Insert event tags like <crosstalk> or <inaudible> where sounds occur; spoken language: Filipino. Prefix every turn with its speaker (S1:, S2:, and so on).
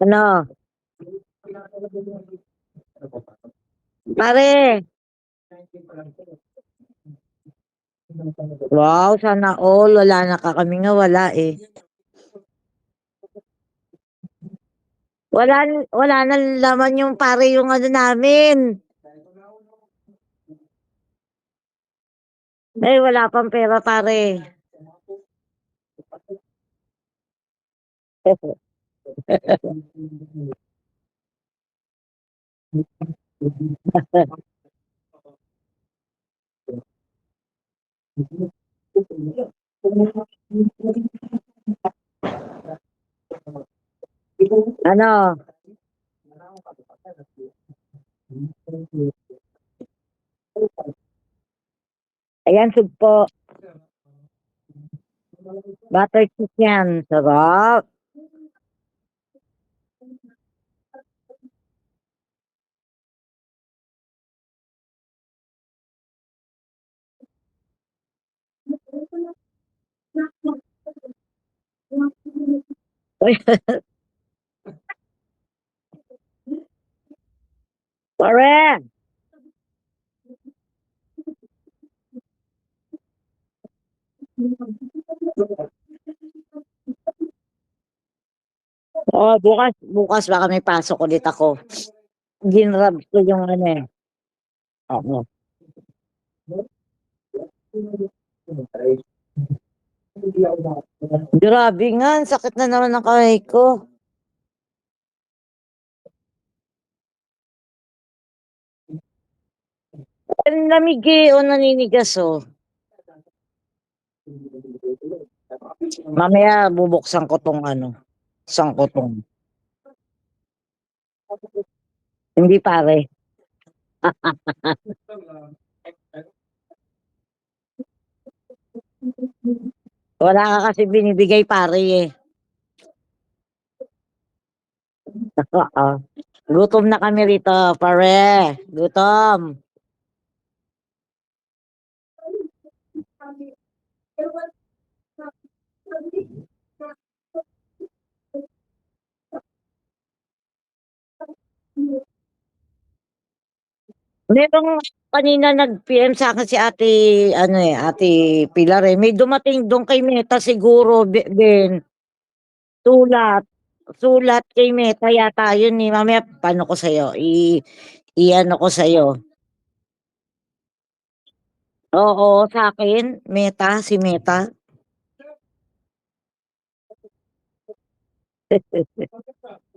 S1: Ano? Pare! Wow, sana all. Wala na ka. Kami nga wala eh. Wala, wala na laman yung pare yung ano namin. Eh, wala pang pera pare. Ano? Ayan, sugpo. Butter chicken. Sarap. Pare! Oh, bukas, bukas baka may pasok ulit ako. Ginrab ko yung ano eh. Oo. Grabe nga, sakit na naman ng kamay ko. Ang lamig eh, o naninigas oh. Mamaya bubuksan ko tong ano, isang kutong. Hindi pare. <laughs> Wala ka kasi binibigay pare eh. <laughs> Gutom na kami rito, pare. Gutom. Merong kanina nag-PM sa akin si ate, ano eh, ate Pilar eh. May dumating doon kay Meta siguro, Be- Ben. Sulat. Sulat kay Meta yata yun eh. Mamaya, paano ko sa'yo? I, i-ano ko sa'yo. Oo, sa akin. Meta, si Meta. <laughs>